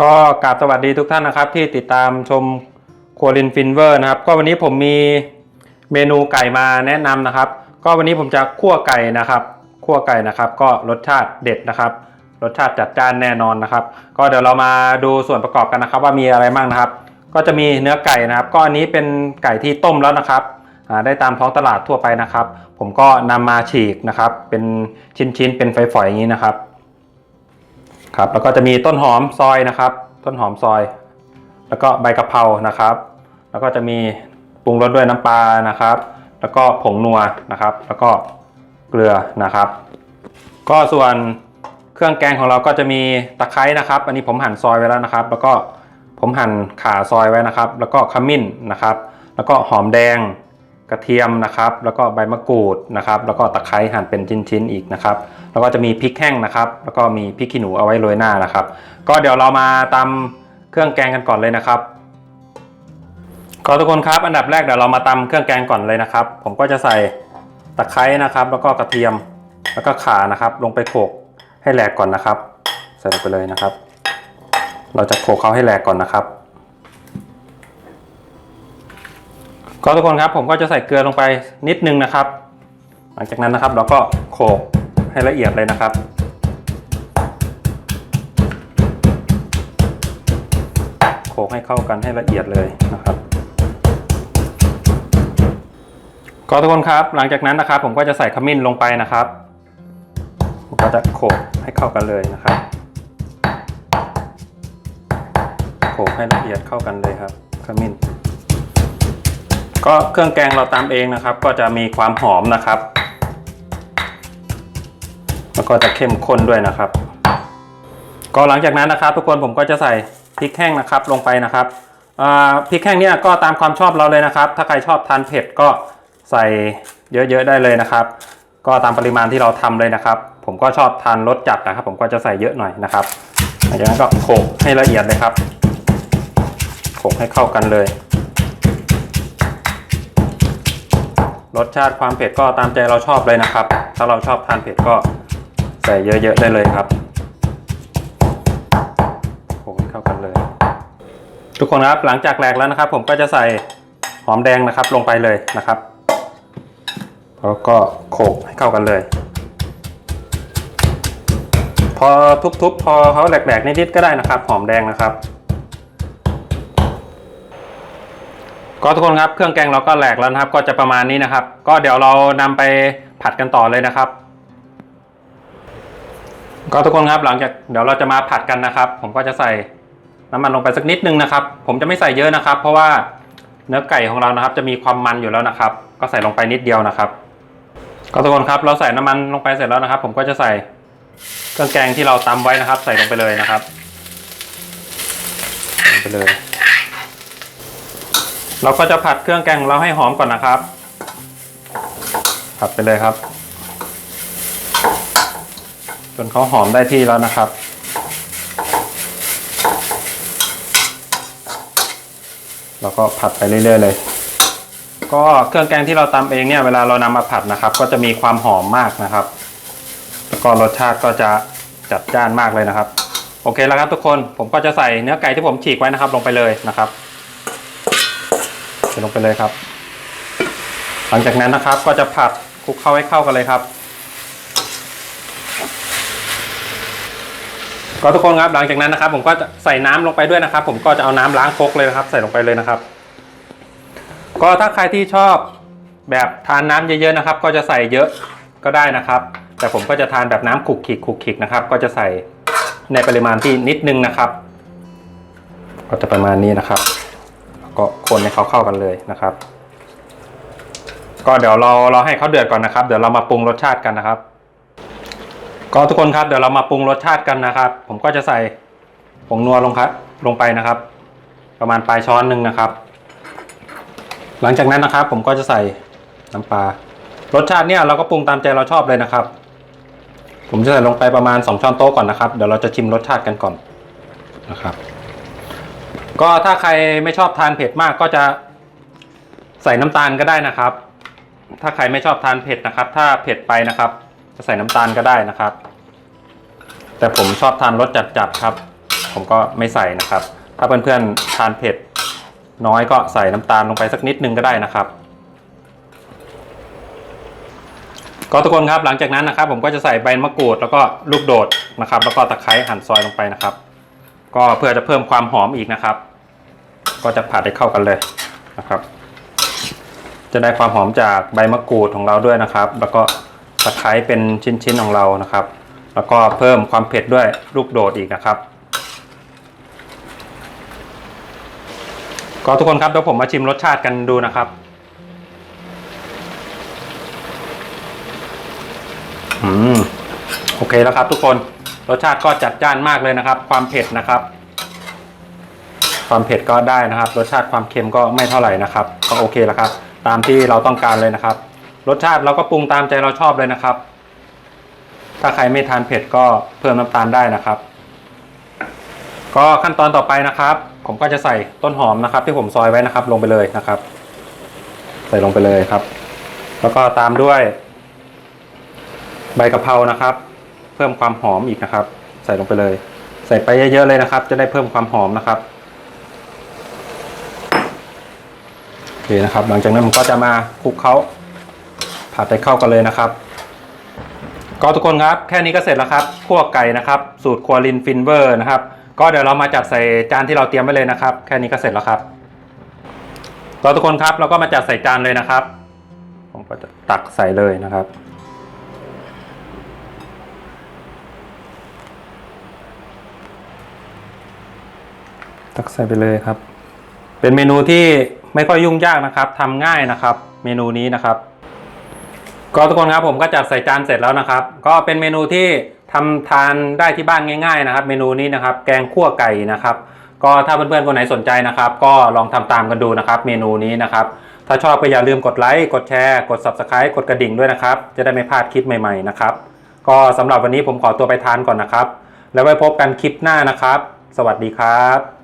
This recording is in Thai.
ก็กราบสวัสดีทุกท่านนะครับ ที่ติดตามชมครัวลินฟินเวอร์นะครับ ก็วันนี้ผมมีเมนูไก่มาแนะนำนะครับ ก็วันนี้ผมจะคั่วไก่นะครับคั่วไก่นะครับ ก็รสชาติเด็ดนะครับ รสชาติจัดจ้านแน่นอนนะครับ ก็เดี๋ยวเรามาดูส่วนประกอบกันนะครับ ว่ามีอะไรบ้างนะครับ ก็จะมีเนื้อไก่นะครับ ก็อันนี้เป็นไก่ที่ต้มแล้วนะครับได้ตามท้องตลาดทั่วไปนะครับ ผมก็นำมาฉีกนะครับ เป็นชิ้นๆเป็นฝอยๆอย่างนี้นะครับ ครับแล้วก็จะมีต้นหอมซอยนะครับ ต้นหอมซอย แล้วก็ใบกะเพรานะครับ แล้วก็จะมีปรุงรสด้วยน้ำปลานะครับ แล้วก็ผงนัวนะครับ แล้วก็เกลือนะครับ ก็ส่วนเครื่องแกงของเราก็จะมีตะไคร้นะครับ อันนี้ผมหั่นซอยไว้แล้วนะครับ แล้วก็ผมหั่นขาซอยไว้นะครับ แล้วก็ขมิ้นนะครับ แล้วก็หอมแดง กระเทียมนะครับ แล้วก็ใบมะกรูดนะครับ แล้วก็ตะไคร้หั่นเป็นชิ้นๆอีกนะครับ แล้วก็จะมีพริกแห้งนะครับ แล้วก็มีพริกขี้หนูเอาไว้โรยหน้านะครับ ก็เดี๋ยวเรามาตำเครื่องแกงกันก่อนเลยนะครับก็ทุกคนครับ อันดับแรกเดี๋ยวเรามาตำเครื่องแกงก่อนเลยนะครับ ผมก็จะใส่ตะไคร้นะครับ แล้วก็กระเทียม แล้วก็ข่านะครับ ลงไปโขลกให้แหลกก่อนนะครับ ใส่ลงไปเลยนะครับ เราจะโขกเขาให้แหลกก่อนนะครับ ก็ทุกคนครับผมก็จะใส่เกลือลงไปนิดนึงนะครับ หลังจากนั้นนะครับเราก็โขลกให้ละเอียดเลยนะครับ โขลกให้เข้ากันให้ละเอียดเลยนะครับก็ทุกคนครับหลังจากนั้นนะครับ ผมก็จะใส่ขมิ้นลงไปนะครับผมก็จะโขลกให้เข้ากันเลยนะครับโขลกให้ละเอียดเข้ากันเลยครับขมิ้น ก็เครื่องแกงเราตามเองนะครับ ก็จะมีความหอมนะครับ แล้วก็จะเข้มข้นด้วยนะครับ ก็หลังจากนั้นนะครับ ทุกคนผมก็จะใส่พริกแห้งนะครับลงไปนะครับพริกแห้งเนี่ยก็ตามความชอบเราเลยนะครับ ถ้าใครชอบทานเผ็ดก็ใส่เยอะๆได้เลยนะครับ ก็ตามปริมาณที่เราทำเลยนะครับ ผมก็ชอบทานรสจัดนะครับ ผมก็จะใส่เยอะหน่อยนะครับหลังจากนั้นก็โขกให้ละเอียดเลยครับโขกให้เข้ากันเลย รสชาติความเผ็ดก็ตามใจเราชอบเลยนะครับ ถ้าเราชอบทานเผ็ดก็ใส่เยอะๆได้เลยครับโขกให้เข้ากันเลย ทุกคนครับหลังจากแหลกแล้วนะครับ ผมก็จะใส่หอมแดงนะครับลงไปเลยนะครับแล้วก็โขลกให้เข้ากันเลย พอทุบๆพอเขาแหลกๆนิดๆก็ได้นะครับ หอมแดงนะครับ ก็ทุกคนครับเครื่องแกงเราก็แหลกแล้วนะครับ ก็จะประมาณนี้นะครับ ก็เดี๋ยวเรานำไปผัดกันต่อเลยนะครับ ก็ทุกคนครับหลังจากเดี๋ยวเราจะมาผัดกันนะครับ ผมก็จะใส่น้ำมันลงไปสักนิดนึงนะครับ ผมจะไม่ใส่เยอะนะครับ เพราะว่าเนื้อไก่ของเรานะครับ จะมีความมันอยู่แล้วนะครับ ก็ใส่ลงไปนิดเดียวนะครับ ก็ทุกคนครับเราใส่น้ำมันลงไปเสร็จแล้วนะครับ ผมก็จะใส่เครื่องแกงที่เราตำไว้นะครับ ใส่ลงไปเลยนะครับลงไปเลย เราก็จะผัดเครื่องแกงเราให้หอมก่อนนะครับ ผัดไปเลยครับ จนเขาหอมได้ที่แล้วนะครับ เราก็ผัดไปเรื่อยๆเลย ก็เครื่องแกงที่เราตำเองเนี่ยเวลาเรานำมาผัดนะครับ ก็จะมีความหอมมากนะครับ แล้วก็รสชาติก็จะจัดจ้านมากเลยนะครับ โอเคแล้วครับทุกคนผมก็จะใส่เนื้อไก่ที่ผมฉีกไว้นะครับ ลงไปเลยนะครับ ส่ลงไปเลยครับ หลังจากนั้นนะครับก็จะผัดคลุกเข้าให้เข้ากันเลยครับ ก็ทุกคนครับหลังจากนั้นนะครับ ผมก็จะใส่น้ำลงไปด้วยนะครับ ผมก็จะเอาน้ำล้างครกเลยนะครับ ใส่ลงไปเลยนะครับ ก็ถ้าใครที่ชอบแบบทานน้ำเยอะๆนะครับ ก็จะใส่เยอะก็ได้นะครับ แต่ผมก็จะทานแบบน้ำขลุกขิกขุกขิกนะครับ ก็จะใส่ในปริมาณที่นิดนึงนะครับ ก็จะประมาณนี้นะครับ ก็คนให้เขาเข้ากันเลยนะครับ ก็เดี๋ยวเราเราให้เขาเดือดก่อนนะครับ เดี๋ยวเรามาปรุงรสชาติกันนะครับ ก็ทุกคนครับเดี๋ยวเรามาปรุงรสชาติกันนะครับ ผมก็จะใส่ผงนัวลงครับลงไปนะครับ ประมาณปลายช้อนหนึ่งนะครับ หลังจากนั้นนะครับ ผมก็จะใส่น้ำปลารสชาติเนี่ยเราก็ปรุงตามใจเราชอบเลยนะครับ ผมจะใส่ลงไปประมาณ 2 ช้อนโต๊ะก่อนนะครับ เดี๋ยวเราจะชิมรสชาติกันก่อนนะครับ ก็ถ้าใครไม่ชอบทานเผ็ดมากก็จะใส่น้ำตาลก็ได้นะครับ ถ้าใครไม่ชอบทานเผ็ดนะครับ ถ้าเผ็ดไปนะครับ จะใส่น้ำตาลก็ได้นะครับ แต่ผมชอบทานรสจัดๆครับ ผมก็ไม่ใส่นะครับ ถ้าเพื่อนๆทานเผ็ดน้อยก็ใส่น้ำตาลลงไปสักนิดนึงก็ได้นะครับก็ทุกคนครับหลังจากนั้นนะครับ ผมก็จะใส่ใบมะกรูดแล้วก็ลูกโดดนะครับ แล้วก็ตะไคร้หั่นซอยลงไปนะครับ ก็เพื่อจะเพิ่มความหอมอีกนะครับ ก็จะผัดให้เข้ากันเลยนะครับ จะได้ความหอมจากใบมะกรูดของเราด้วยนะครับ แล้วก็ตะไคร้เป็นชิ้นๆของเรานะครับ แล้วก็เพิ่มความเผ็ดด้วยลูกโดดอีกนะครับ ก็ทุกคนครับเดี๋ยวผมมาชิมรสชาติกันดูนะครับอืมโอเคแล้วครับทุกคน รสชาติก็จัดจ้านมากเลยนะครับ ความเผ็ดนะครับ ความเผ็ดก็ได้นะครับ รสชาติความเค็มก็ไม่เท่าไหร่นะครับ ก็โอเคแล้วครับ ตามที่เราต้องการเลยนะครับ รสชาติเราก็ปรุงตามใจเราชอบเลยนะครับ ถ้าใครไม่ทานเผ็ดก็เพิ่มน้ำตาลได้นะครับ ก็ขั้นตอนต่อไปนะครับ ผมก็จะใส่ต้นหอมนะครับ ที่ผมซอยไว้นะครับ ลงไปเลยนะครับ ใส่ลงไปเลยครับ แล้วก็ตามด้วย ใบกะเพรานะครับ เพิ่มความหอมอีกนะครับ ใส่ลงไปเลย ใส่ไปเยอะๆเลยนะครับ จะได้เพิ่มความหอมนะครับโอเคนะครับ หลังจากนั้นผมก็จะมาคลุกเขาผัดให้เข้ากันเลยนะครับก็ทุกคนครับแค่นี้ก็เสร็จแล้วครับคั่วไก่นะครับ สูตรครัวลินฟินเวอร์นะครับ ก็เดี๋ยวเรามาจัดใส่จานที่เราเตรียมไว้เลยนะครับ แค่นี้ก็เสร็จแล้วครับก็ทุกคนครับเราก็มาจัดใส่จานเลยนะครับ ผมก็จะตักใส่เลยนะครับ ตักใส่ไปเลยครับ เป็นเมนูที่ไม่ค่อยยุ่งยากนะครับทำง่ายนะครับ เมนูนี้นะครับ ก็ทุกคนครับผมก็จัดใส่จานเสร็จแล้วนะครับ ก็เป็นเมนูที่ทำทานได้ที่บ้านง่าย ๆ นะครับ เมนูนี้นะครับ แกงคั่วไก่นะครับ ก็ถ้าเพื่อนๆคนไหนสนใจนะครับ ก็ลองทำตามกันดูนะครับ เมนูนี้นะครับ ถ้าชอบก็อย่าลืมกดไลค์กดแชร์กด subscribe กดกระดิ่งด้วยนะครับ จะได้ไม่พลาดคลิปใหม่ๆนะครับ ก็สำหรับวันนี้ผมขอตัวไปทานก่อนนะครับ แล้วไว้พบกันคลิปหน้านะครับ สวัสดีครับ